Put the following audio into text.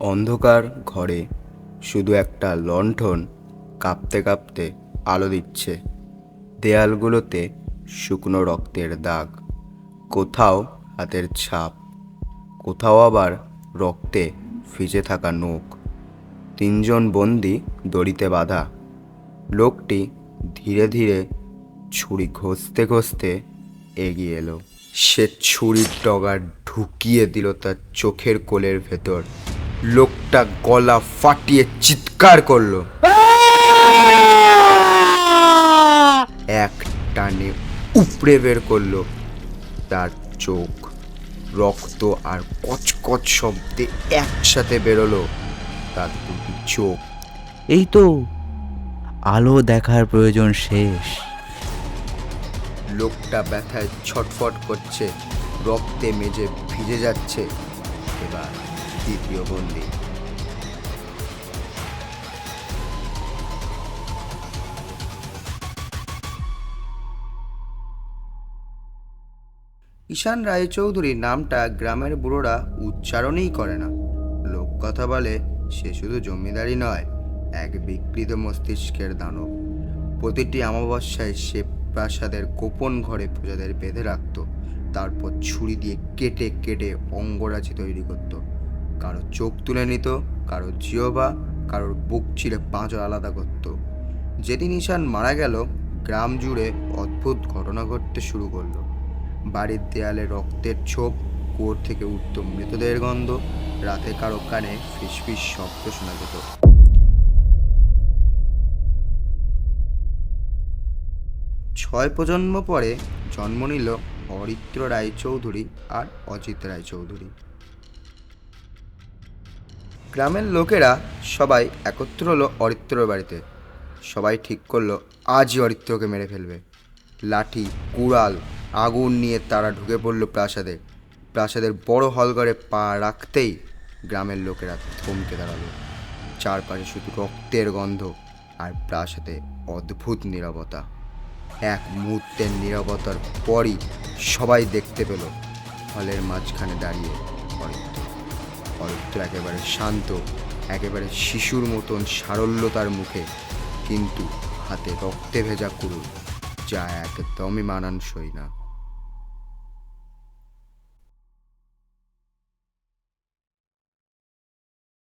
অন্ধকার ঘরে শুধু একটা লণ্ঠন কাঁপতে কাঁপতে আলো দিচ্ছে। দেয়ালগুলোতে শুকনো রক্তের দাগ, কোথাও হাতের ছাপ, কোথাও আবার রক্তে ভিজে থাকা নখ। তিনজন বন্দি দড়িতে বাঁধা। লোকটি ধীরে ধীরে ছুরি ঘষতে ঘষতে এগিয়ে এলো। সে ছুরির ডগা ঢুকিয়ে দিল তার চোখের কোলের ভেতর। লোকটা গলা ফাটিয়ে চিৎকার করল। এক টানে উপড়ে বের করল। তার চোখ রক্ত আর কচকচ শব্দে একসাথে বেরোলো। তার দুটি চোখ। এই তো আলো দেখার প্রয়োজন শেষ। লোকটা ব্যথায় ছটফট করছে রক্তে মেজে ভিজে যাচ্ছে। এবার দ্বিতীয় বন্দি। ঈশান রায়চৌধুরী নামটা গ্রামের বুড়োরা উচ্চারণেই করে না। লোক কথা বলে, সে শুধু জমিদারি নয়, এক বিকৃত মস্তিষ্কের দানব। প্রতিটি অমাবস্যায় সে প্রাসাদের গোপন ঘরে প্রজাদের বেঁধে রাখত, তারপর ছুরি দিয়ে কেটে কেটে অঙ্গরাজি তৈরি করত। কারও চোখ তুলে নিত, কারও জিওবা কারোর বুক চিরে পাঁচও আলাদা করত। যেদিন ঈশান মারা গেল, গ্রাম জুড়ে অদ্ভুত ঘটনা ঘটতে শুরু করল। বাড়ির দেয়ালে রক্তের ছোপ, কুয়োর থেকে উঠত মৃতদেহের গন্ধ, রাতে কারও কানে ফিসফিস শব্দ শোনা যেত। ছয় প্রজন্ম পরে জন্ম নিল অরিত্র রায়চৌধুরী আর অজিত রায়চৌধুরী। গ্রামের লোকেরা সবাই একত্র হলো অরিত্রর বাড়িতে। সবাই ঠিক করল, আজই অরিত্রকে মেরে ফেলবে। লাঠি, কুড়াল, আগুন নিয়ে তারা ঢুকে পড়ল প্রাসাদে। প্রাসাদের বড় হলঘরে পা রাখতেই গ্রামের লোকেরা থমকে দাঁড়াল। চারপাশে শুধু রক্তের গন্ধ আর প্রাসাদে অদ্ভুত নীরবতা। এক মুহূর্তের নীরবতার পরই সবাই দেখতে পেল হলের মাঝখানে দাঁড়িয়ে অরিত্র। অরিত্র একেবারে শান্ত, একেবারে শিশুর মতন সারল্যতার মুখে, কিন্তু হাতে রক্তে ভেজা কুরুল যা একদমই মানানসই না।